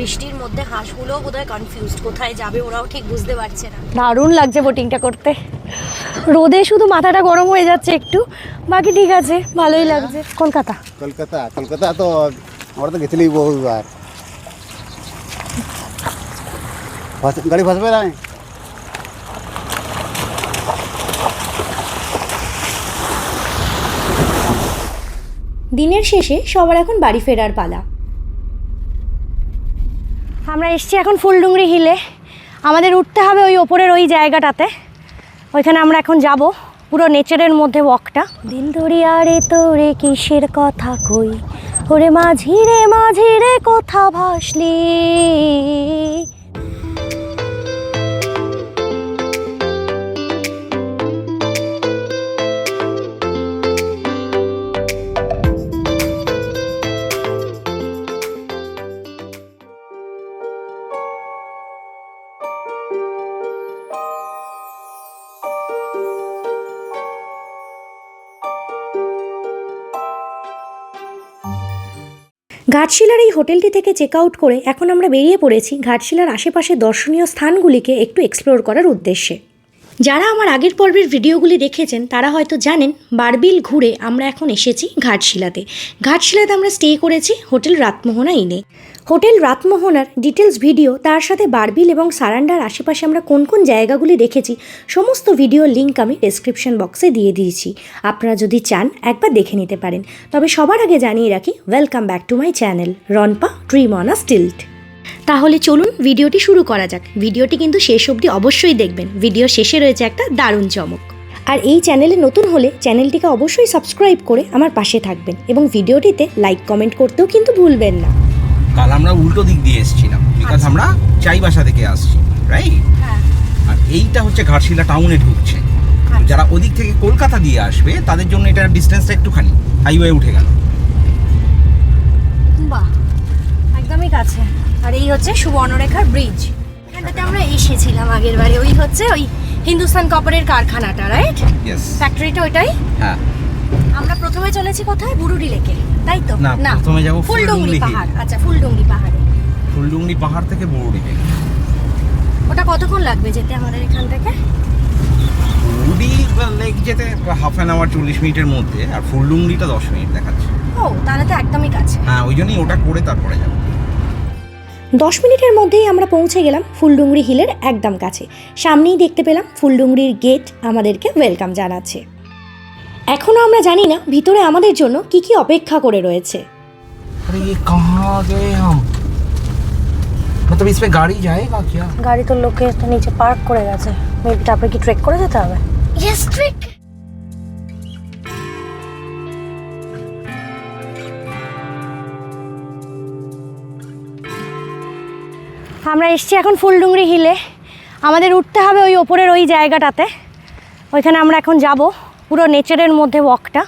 বৃষ্টির মধ্যে হাঁসগুলোও বোধহয় কনফিউজড কোথায় যাবে ওরাও ঠিক বুঝতে পারছে না। দারুণ লাগছে বোটিংটা করতে। রোদে শুধু মাথাটা গরম হয়ে যাচ্ছে একটু। বাকি ঠিক আছে ভালোই লাগছে। কলকাতা? কলকাতা কলকাতা তো আমরা তো গেছিলি বহুবার। গাড়ি ফসবে না? দিনের শেষে সবার এখন বাড়ি ফেরার পালা। আমরা এসছি এখন ফুলডুংরি হিলে। আমাদের উঠতে হবে ওই ওপরের ওই জায়গাটাতে। ওইখানে আমরা এখন যাব। পুরো নেচারের মধ্যে ওয়াকটা দিল দরিয়া রে তোরে কিসের কথা কই? ওরে মাঝিরে মাঝিরে কথা ভাসলি। ঘাটশিলার এই হোটেলটি থেকে চেক আউট করে এখন আমরা বেরিয়ে পড়েছি ঘাটশিলার আশেপাশে দর্শনীয় স্থানগুলিকে একটু এক্সপ্লোর করার উদ্দেশ্যে। যারা আমার আগের পর্বের ভিডিওগুলি দেখেছেন, তারা হয়তো জানেন, বারবিল ঘুরে আমরা এখন এসেছি ঘাটশিলাতে। ঘাটশিলাতে আমরা স্টে করেছি হোটেল রাতমোহনা ইনে। হোটেল রাতমোহনার ডিটেলস ভিডিও, তার সাথে বারবিল এবং সারান্ডার আশেপাশে আমরা কোন কোন জায়গাগুলি দেখেছি, সমস্ত ভিডিওর লিঙ্ক আমি ডেসক্রিপশন বক্সে দিয়ে দিয়েছি। আপনারা যদি চান, একবার দেখে নিতে পারেন। তবে সবার আগে জানিয়ে রাখি welcome back to my channel রনপা dream on a stilt তাহলে চলুন ভিডিওটি শুরু করা যাক। ভিডিওটি কিন্তু শেষ অবধি অবশ্যই দেখবেন। ভিডিও শেষে রয়েছে একটা দারুণ চমক। আর এই চ্যানেলে নতুন হলে চ্যানেলটিকে অবশ্যই সাবস্ক্রাইব করে আমার পাশে থাকবেন এবং ভিডিওটিতে লাইক কমেন্ট করতেও কিন্তু ভুলবেন না। কাল আমরা উল্টো দিক দিয়ে এসেছিলাম বিকজ আমরা চাইবাসা থেকে আসছি রাইট আর এইটা হচ্ছে ঘাটশিলা টাউনে ঢুকছে। যারা ওদিক থেকে কলকাতা দিয়ে আসবে তাদের জন্য এটা ডিস্টেন্সটা একটুখানি। হাইওয়ে উঠে গেল। বাহ একদমই কাছে। আর এই হচ্ছে সুবর্ণরেখার ব্রিজ এখানটাতে আমরা এসেছিলাম আগের বারে। ওই হচ্ছে ওই হিন্দুস্তান কপারের কারখানাটা রাইট ফ্যাক্টরিটা ওইটাই? হ্যাঁ। আমরা প্রথমে চলেছি কোথায়? বুরুডি লেকে তাই তো? না, প্রথমে যাব ফুলডুঙ্গি ফুলডুঙ্গি পাহাড়। আচ্ছা ফুলডুঙ্গি পাহাড়ে। ফুলডুংনি পাহাড় থেকে বুরুডি বড়ুডিতে ওটা কতক্ষণ লাগবে যেতে আমাদের এখান থেকে? বড়ুডি লেক যেতে হাফ অ্যান আওয়ার চল্লিশ মিনিটের মধ্যে আর ফুলডুংরিটা দশ মিনিট দেখাচ্ছে। ও তাহলে তো একদমই কাছে। হ্যাঁ ওই জন্যই ওটা করে তারপরে যাব। দশ মিনিটের মধ্যেই আমরা পৌঁছে গেলাম ফুলডুংরি হিলের একদম কাছে সামনেই দেখতে পেলাম ফুলডুংরির গেট আমাদেরকে ওয়েলকাম জানাচ্ছে এখনও আমরা জানি না ভিতরে আমাদের জন্য কি কি অপেক্ষা করে রয়েছে अरे ये कहाँ गए हम मतलब इसमें गाड़ी जाएगा क्या গাড়ি তো লোকে তো নিচে পার্ক করে গেছে মেবি তারপরে কি ট্রেক করে যেতে হবে ইয়েস ট্রেক আমরা এসছি এখন ফুলডুংরি হিলে। আমাদের উঠতে হবে ওই ওপরের ওই জায়গাটাতে। ওইখানে আমরা এখন যাব পুরো নেচারের মধ্যে ওয়াকটা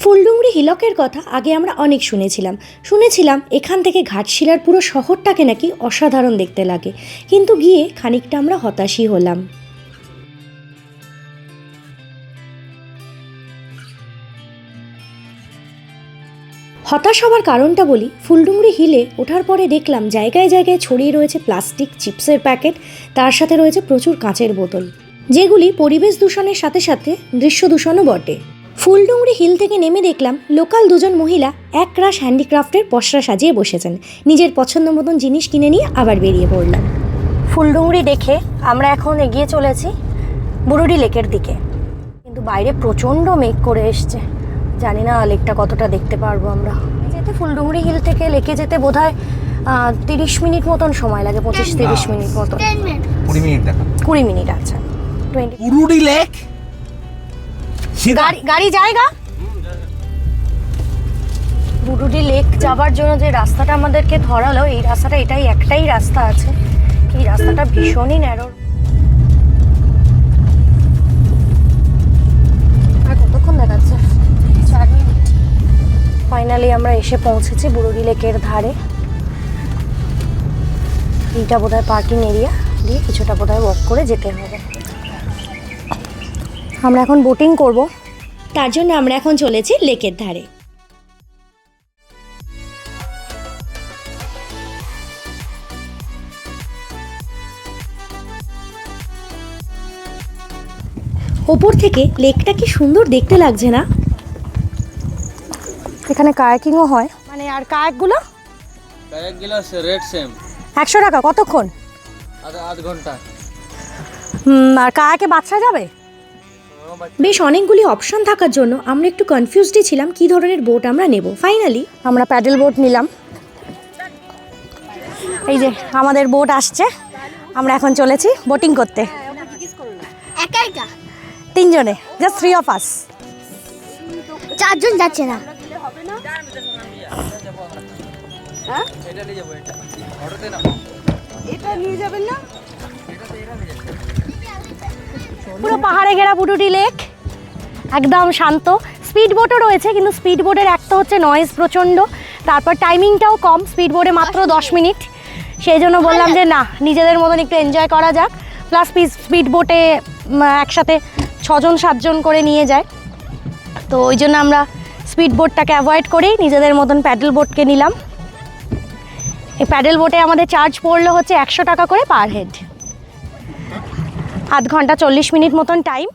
ফুলডুংরি হিলকের কথা আগে আমরা অনেক শুনেছিলাম। শুনেছিলাম এখান থেকে ঘাটশিলার পুরো শহরটাকে নাকি অসাধারণ দেখতে লাগে। কিন্তু গিয়ে খানিকটা আমরা হতাশই হলাম। হতাশ হওয়ার কারণটা বলি ফুলডুংরি হিলে ওঠার পরে দেখলাম জায়গায় জায়গায় ছড়িয়ে রয়েছে প্লাস্টিক চিপসের প্যাকেট, তার সাথে রয়েছে প্রচুর কাঁচের বোতল। যেগুলি পরিবেশ দূষণের সাথে সাথে দৃশ্য দূষণও বটে। ফুলডুংরি হিল থেকে নেমে দেখলাম লোকাল দুজন মহিলা এক রাশ হ্যান্ডিক্রাফটের পসরা সাজিয়ে বসেছেন। নিজের পছন্দ মতন জিনিস কিনে নিয়ে আবার বেরিয়ে পড়লাম। ফুলডুংরি দেখে আমরা এখন এগিয়ে চলেছি বুরুডি লেকের দিকে। কিন্তু বাইরে প্রচণ্ড মেঘ করে এসছে। জানি না লেকটা কতটা দেখতে পারব আমরা। যেতে ফুলডুংরি হিল থেকে লেকে যেতে বোধ হয় তিরিশ মিনিট মতন সময় লাগে পঁচিশ তিরিশ মিনিট মতন। কুড়ি মিনিট দেখা। কুড়ি মিনিট আচ্ছা। Twenty lake? গাড়ি গাড়ি জায়গা? বুরুডি লেক যাবার জন্য যে রাস্তাটা আমাদেরকে ধরালো এই রাস্তাটা এটাই একটাই রাস্তা আছে। এই রাস্তাটা ভীষণই ন্যারো আর কতক্ষণ দেখাচ্ছে? ফাইনালি আমরা এসে পৌঁছেছি বুড়ুড়ি লেকের ধারে। এইটা বোধহয় পার্কিং এরিয়া দিয়ে কিছুটা বোধহয় ওয়াক করে যেতে হবে। আমরা এখন বোটিং করব। তার জন্য আমরা এখন চলেছি লেকের ধারে। ওপর থেকে লেকটা কি সুন্দর দেখতে লাগছে না? এখানে কায়াকিংও হয়। মানে আর কায়াকগুলো? গ্লাস রেড সেম একশো টাকা কতক্ষণ? আধ আধ ঘণ্টা। হুম, আর কায়াকে বাচ্চা যাবে? বেশ অনেকগুলি অপশন থাকার জন্য আমরা একটু কনফিউজডই ছিলাম কি ধরনের বোট আমরা নেব। ফাইনালি আমরা প্যাডেল বোট নিলাম। এই যে আমাদের বোট আসছে। আমরা এখন চলেছি বোটিং করতে। একা একা? তিনজনে জাস্ট থ্রি অফ আস চারজন যাচ্ছে না। এটা নিয়ে যাব এটা। অটোতে না? পুরো পাহাড়ে ঘেরা পুটুটি লেক। একদম শান্ত। স্পিড বোটও রয়েছে কিন্তু স্পিড বোটের একটা হচ্ছে নয়েজ প্রচণ্ড। তারপর টাইমিংটাও কম স্পিড বোটে মাত্র দশ মিনিট। সেই জন্য বললাম যে না নিজেদের মতন একটু এনজয় করা যাক। প্লাস স্পিড বোটে একসাথে ছজন সাতজন করে নিয়ে যায়। তো ওই জন্য আমরা স্পিড বোটটাকে অ্যাভয়েড করেই নিজেদের মতন প্যাডেল বোটকে নিলাম। এই প্যাডেল বোটে আমাদের চার্জ পড়ল হচ্ছে একশো টাকা করে পার হেড আধ ঘণ্টা চল্লিশ মিনিট মতন টাইম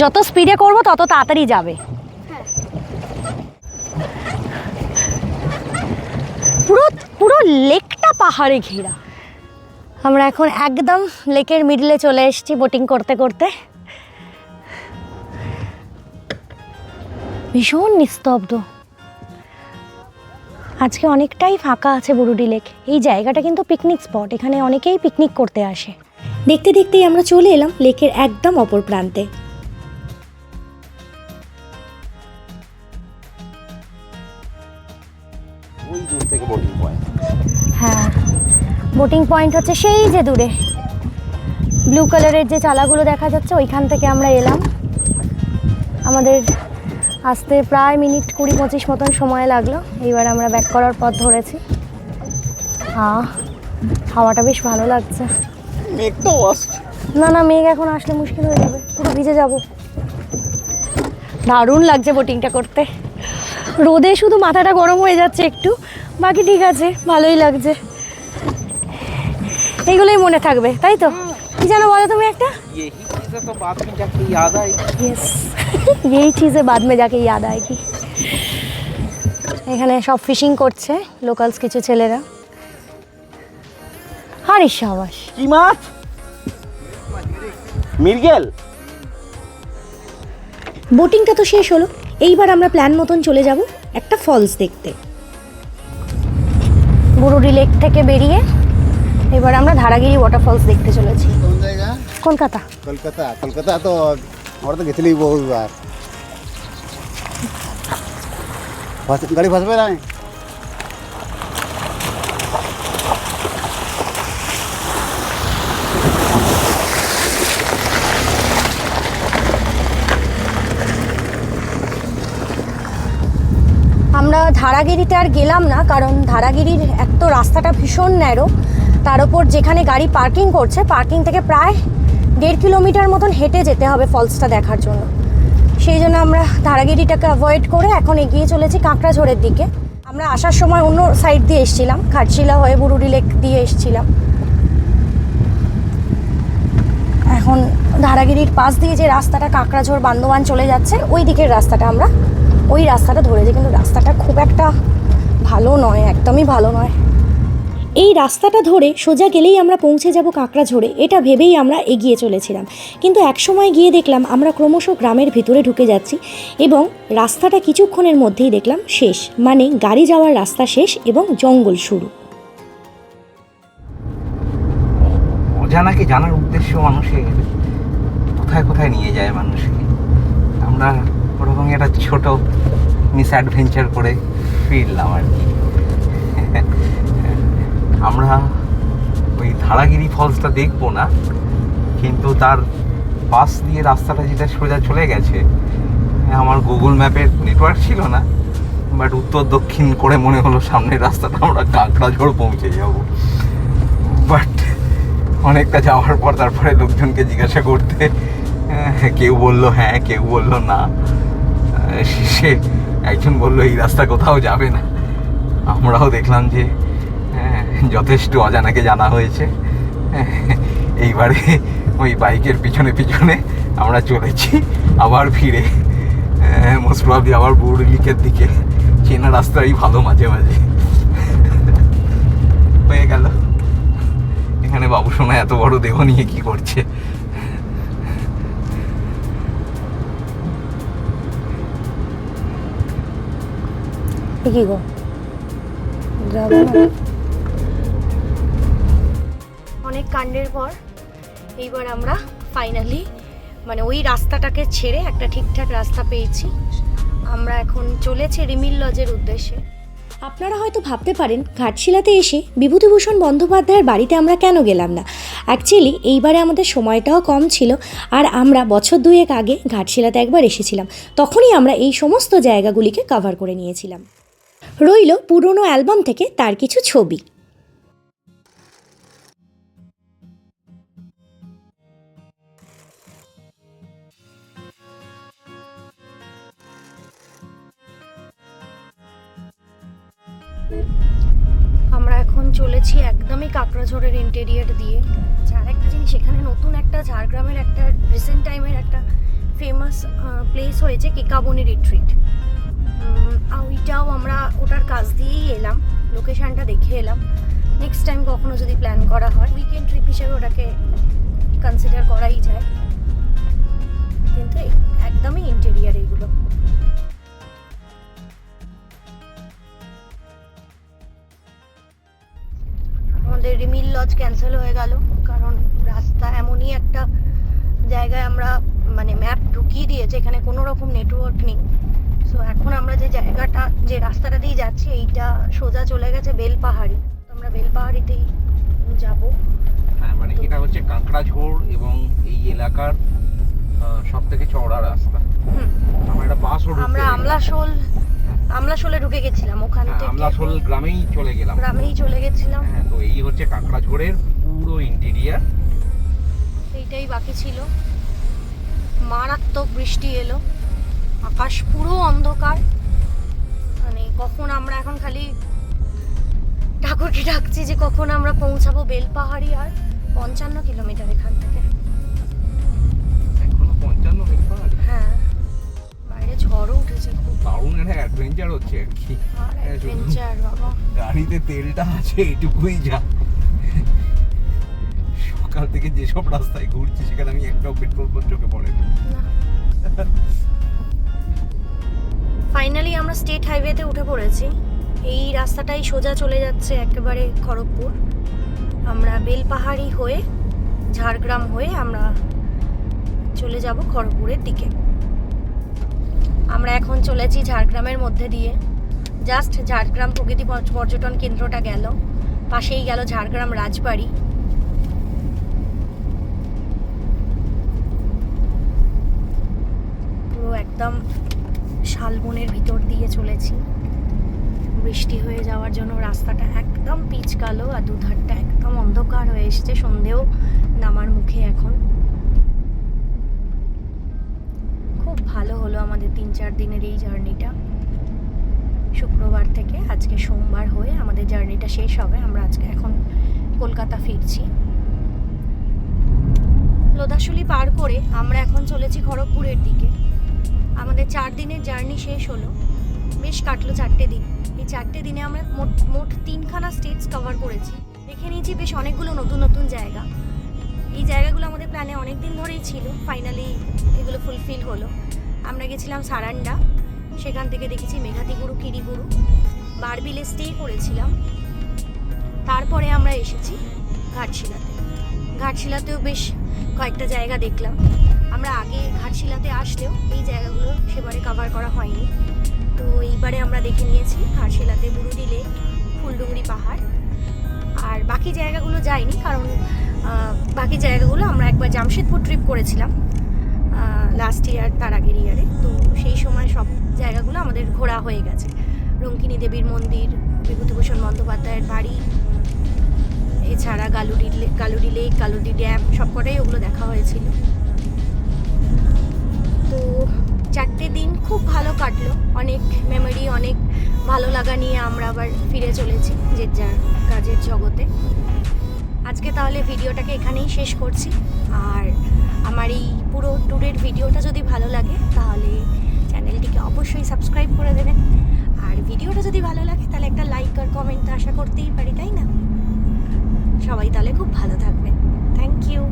যত স্পিডে করব, তত তাড়াতাড়ি যাবে। পুরো পুরো লেকটা পাহাড়ে ঘেরা। আমরা এখন একদম লেকের মিডলে চলে এসেছি বোটিং করতে করতে। ভীষণ নিস্তব্ধ। আজকে অনেকটাই ফাঁকা আছে বুরুডি লেক। এই জায়গাটা কিন্তু পিকনিক স্পট এখানে অনেকেই পিকনিক করতে আসে। দেখতে দেখতেই আমরা চলে এলাম লেকের একদম অপর প্রান্তে। বোটিং পয়েন্ট হচ্ছে সেই যে দূরে। ব্লু কালারের যে চালাগুলো দেখা যাচ্ছে ওইখান থেকে আমরা এলাম। আমাদের আসতে প্রায় মিনিট কুড়ি পঁচিশ মতন সময় লাগল। এইবার আমরা ব্যাক করার পথ ধরেছি। হাওয়াটা বেশ ভালো লাগছে। তো না না মেঘ এখন আসলে মুশকিল হয়ে যাবে। পুরো ভিজে যাব। দারুণ লাগছে বোটিংটা করতে। রোদে শুধু মাথাটা গরম হয়ে যাচ্ছে একটু। বাকি ঠিক আছে ভালোই লাগছে। এইগুলোই মনে থাকবে তাই তো? কি যেন বলো তুমি একটা? এই চিজে বাদ মে যাকে ইয়াদ আয়। কি? এখানে সব ফিশিং করছে লোকালস কিছু ছেলেরা। হারি সাবাস। কি মাছ? মির্গেল বোটিংটা তো শেষ হলো। এইবার আমরা প্ল্যান মতন চলে যাব একটা ফলস দেখতে। বুরুডি লেক থেকে বেরিয়ে এবার আমরা ধারাগিরি ওয়াটারফলস দেখতে চলেছি। কোন জায়গা? কলকাতা। কলকাতা? কলকাতা তো আমরা তো গেছিলি বহুবার। গাড়ি ফাঁসবে না? আমরা ধারাগিরিতে আর গেলাম না কারণ ধারাগিরির এক তো রাস্তাটা ভীষণ ন্যারো তার ওপর যেখানে গাড়ি পার্কিং করছে, পার্কিং থেকে প্রায় দেড় কিলোমিটার মতন হেঁটে যেতে হবে ফলসটা দেখার জন্য। সেই জন্য আমরা ধারাগিরিটাকে অ্যাভয়েড করে এখন এগিয়ে চলেছি কাঁকড়াঝোড়ের দিকে। আমরা আসার সময় অন্য সাইড দিয়ে এসেছিলাম ঘাটশিলা হয়ে বুরুডি লেক দিয়ে এসেছিলাম। এখন ধারাগিরির পাশ দিয়ে যে রাস্তাটা কাঁকড়াঝোড় বান্দোয়ান চলে যাচ্ছে, ওই দিকের রাস্তাটা আমরা, ওই রাস্তাটা ধরেছি। কিন্তু রাস্তাটা খুব একটা ভালো নয়, একদমই ভালো নয়। এই রাস্তাটা ধরে সোজা গেলেই আমরা পৌঁছে যাব কাঁকড়াঝোড়ে। এটা ভেবেই আমরা এগিয়ে চলেছিলাম। কিন্তু এক সময় গিয়ে দেখলাম আমরা ক্রমশ গ্রামের ভিতরে ঢুকে যাচ্ছি এবং রাস্তাটা কিছুক্ষণের মধ্যেই দেখলাম শেষ মানে গাড়ি যাওয়ার রাস্তা শেষ এবং জঙ্গল শুরু। অজানাকে জানার উদ্দেশ্য মানুষের কোথায় কোথায় নিয়ে যায় মানুষকে। আমরা ওরকম একটা ছোট মিস অ্যাডভেঞ্চার করে ফিরলাম আর কি। আমরা ওই ধারাগিরি ফলসটা দেখব না কিন্তু তার পাশ দিয়ে রাস্তাটা যেটা সোজা চলে গেছে আমার গুগল ম্যাপের নেটওয়ার্ক ছিল না বাট উত্তর দক্ষিণ করে মনে হলো সামনের রাস্তাটা আমরা কাঁকড়াঝোড় পৌঁছে যাব। বাট অনেকটা যাওয়ার পর তারপরে লোকজনকে জিজ্ঞাসা করতে হ্যাঁ, কেউ বলল হ্যাঁ কেউ বলল না। শেষে একজন বলল এই রাস্তা কোথাও যাবে না। আমরাও দেখলাম যে যথেষ্ট অজানাকে জানা হয়েছে। হ্যাঁ, এইবারে ওই বাইকের পিছনে পিছনে আমরা চলেছি আবার ফিরে। মোস্ট আবার বুড়লিকের দিকে। চেনা রাস্তাই ভালো মাঝে মাঝে। হয়ে গেল। এখানে বাবু সোনা এত বড় দেহ নিয়ে কি করছে? কি গো? যাব না। কাণ্ডের পর এইবার আমরা ফাইনালি মানে ওই রাস্তাটাকে ছেড়ে একটা ঠিকঠাক রাস্তা পেয়েছি। আমরা এখন চলেছি রিমিল লজের উদ্দেশ্যে। আপনারা হয়তো ভাবতে পারেন, ঘাটশিলাতে এসে বিভূতিভূষণ বন্দ্যোপাধ্যায়ের বাড়িতে আমরা কেন গেলাম না? অ্যাকচুয়ালি এইবারে আমাদের সময়টাও কম ছিল আর আমরা বছর দুয়েক আগে ঘাটশিলাতে একবার এসেছিলাম। তখনই আমরা এই সমস্ত জায়গাগুলিকে কভার করে নিয়েছিলাম। রইল পুরনো অ্যালবাম থেকে তার কিছু ছবি। চলেছি একদমই কাকড়াঝোড়ের ইন্টেরিয়ার দিয়ে। যার একটা জিনিস, এখানে নতুন একটা ঝাড়গ্রামের একটা রিসেন্ট টাইমের একটা ফেমাস প্লেস হয়েছে কেকাবনি রিট্রিট ওইটাও আমরা ওটার কাজ দিয়েই এলাম লোকেশনটা দেখে এলাম। নেক্সট টাইম কখনো যদি প্ল্যান করা হয় উইকেন্ড ট্রিপ হিসেবে ওটাকে কনসিডার করাই যায়। কিন্তু একদমই ইন্টেরিয়ার এইগুলো আমাদের রিমিল লজ ক্যান্সেল হয়ে গেল। কারণ রাস্তা এমনই একটা জায়গায় আমরা মানে ম্যাপ ঢুকিয়ে দিয়েছে এখানে কোনো রকম নেটওয়ার্ক নেই। সো এখন আমরা যে জায়গাটা যে রাস্তাটা দিয়ে যাচ্ছি এইটা সোজা চলে গেছে বেলপাহাড়ি। আমরা বেলপাহাড়িতেই যাব। হ্যাঁ মানে এটা হচ্ছে কাঁকড়াঝোড় এবং এই এলাকার সব থেকে চওড়া রাস্তা। হুম। আমরা একটা বাসও আমরা আমলাশোল আমলাশোলে ঢুকে গেছিলাম ওখান থেকে। হ্যাঁ, আমলাশোল গ্রামেই চলে গেলাম। গ্রামেই চলে গেছিলাম। হ্যাঁ তো এই হচ্ছে কাঁকড়াঝোড়ের পুরো ইন্টেরিয়ার এইটাই বাকি ছিল। মারাত্মক বৃষ্টি এলো। আকাশ পুরো অন্ধকার। মানে কখন আমরা এখন খালি ঠাকুরকে ডাকছি যে কখন আমরা পৌঁছাবো বেলপাহাড়ি আর পঞ্চান্ন কিলোমিটার এখান থেকে। এখনও পঞ্চান্ন মিনিট হ্যাঁ। ঝড়ও উঠেছে খুব। দারুণ একটা অ্যাডভেঞ্চার হচ্ছে আর কি। অ্যাডভেঞ্চার বাবা। গাড়িতে তেলটা আছে এটুকুই যা। সকাল থেকে যেসব রাস্তায় ঘুরছি সেখানে আমি একটাও পেট্রোল পাম্প চোখে পড়ে না। ফাইনালি আমরা স্টেট হাইওয়েতে উঠে পড়েছি। এই রাস্তাটাই সোজা চলে যাচ্ছে একেবারে খড়গপুর। আমরা বেলপাহাড়ি হয়ে ঝাড়গ্রাম হয়ে আমরা চলে যাব খড়গপুরের দিকে। আমরা এখন চলেছি ঝাড়গ্রামের মধ্যে দিয়ে। জাস্ট ঝাড়গ্রাম প্রকৃতি পর্যটন কেন্দ্রটা গেল। পাশেই গেল ঝাড়গ্রাম রাজবাড়ি। পুরো একদম শালবনের ভিতর দিয়ে চলেছি। বৃষ্টি হয়ে যাওয়ার জন্য রাস্তাটা একদম পিচ কালো আর দুধারটা একদম অন্ধকার হয়ে এসছে। সন্ধেও নামার মুখে এখন। আমাদের তিন চার দিনের এই জার্নিটা। শুক্রবার থেকে আজকে সোমবার হয়ে আমাদের জার্নিটা শেষ হবে। আমরা আজকে এখন কলকাতা ফিরছি। লোধাশুলি পার করে আমরা এখন চলেছি খড়গপুরের দিকে। আমাদের চার দিনের জার্নি শেষ হলো। বেশ কাটলো চারটে দিন। এই চারটে দিনে আমরা মোট মোট তিনখানা স্টেটস কভার করেছি। দেখে নিয়েছি বেশ অনেকগুলো নতুন নতুন জায়গা। এই জায়গাগুলো আমাদের প্ল্যানে অনেক দিন ধরেই ছিল। ফাইনালি এগুলো ফুলফিল হলো। আমরা গেছিলাম সারান্ডা। সেখান থেকে দেখেছি মেঘাতিগুরু কিরিগুরু বারবিলে স্টে করেছিলাম। তারপরে আমরা এসেছি ঘাটশিলাতে। ঘাটশিলাতেও বেশ কয়েকটা জায়গা দেখলাম। আমরা আগে ঘাটশিলাতে আসলেও এই জায়গাগুলো সেবারে কভার করা হয়নি। তো এইবারে আমরা দেখে নিয়েছি ঘাটশিলাতে বুরুডি লেক ফুলডুংরি পাহাড়। আর বাকি জায়গাগুলো যাইনি কারণ বাকি জায়গাগুলো আমরা একবার জামশেদপুর ট্রিপ করেছিলাম। লাস্ট ইয়ার তার আগের ইয়ারে তো সেই সময় সব জায়গাগুলো আমাদের ঘোরা হয়ে গেছে। রঙ্কিনী দেবীর মন্দির, বিভূতিভূষণ বন্দ্যোপাধ্যায়ের বাড়ি, এছাড়া গালুডি গালুডি লেক গালুডি ড্যাম সবকটাই ওগুলো দেখা হয়েছিল। তো চারটে দিন খুব ভালো কাটলো। অনেক মেমোরি অনেক ভালো লাগা নিয়ে আমরা আবার ফিরে চলেছি যে যার কাজের জগতে। আজকে তাহলে ভিডিওটাকে এখানেই শেষ করছি। আর আমার এই পুরো ট্যুরের ভিডিওটা যদি ভালো লাগে, তাহলে চ্যানেলটিকে অবশ্যই সাবস্ক্রাইব করে দেবেন। আর ভিডিওটা যদি ভালো লাগে, তাহলে একটা লাইক আর কমেন্ট তো আশা করতেই পারি, তাই না? সবাই তাহলে খুব ভালো থাকবেন। থ্যাংক ইউ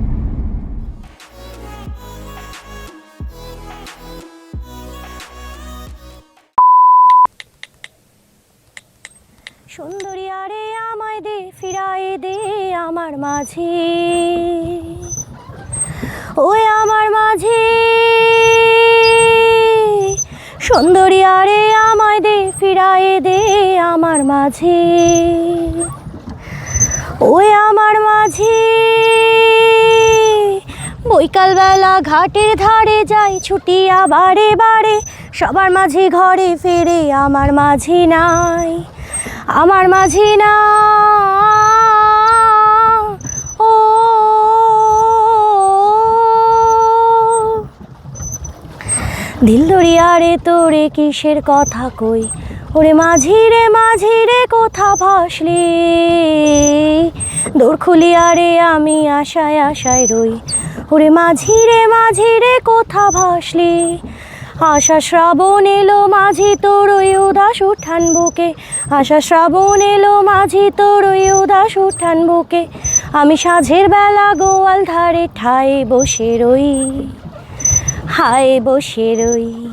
সুন্দরী আরে আমায় দে, ফিরায়ে দে আমার মাঝে। ওই আমার মাঝে। সুন্দরী আরে আমায় দে, ফিরায়ে দে আমার মাঝে। ওই আমার মাঝে। বৈকালবেলা ঘাটের ধারে যাই ছুটিয়া বারে বারে সবার মাঝে ঘরে ফেরে আমার মাঝে নাই, আমার মাঝে না দিল দরিয়ারে তোরে কিসের কথা কই? ওরে মাঝিরে মাঝিরে কোথা ভাসলি? দৌড় খুলিয়ারে আমি আশায় আশায় রই। ওরে মাঝিরে মাঝিরে কোথা ভাসলি? আশা শ্রাবণ এলো মাঝি তোর ওই উদাস উঠান বুকে। আশা শ্রাবণ এলো মাঝি তোর ওই উদাস উঠান বুকে। আমি সাঝের বেলা গোয়াল ধারে ঠায় বসে রই। হায় বসে রই।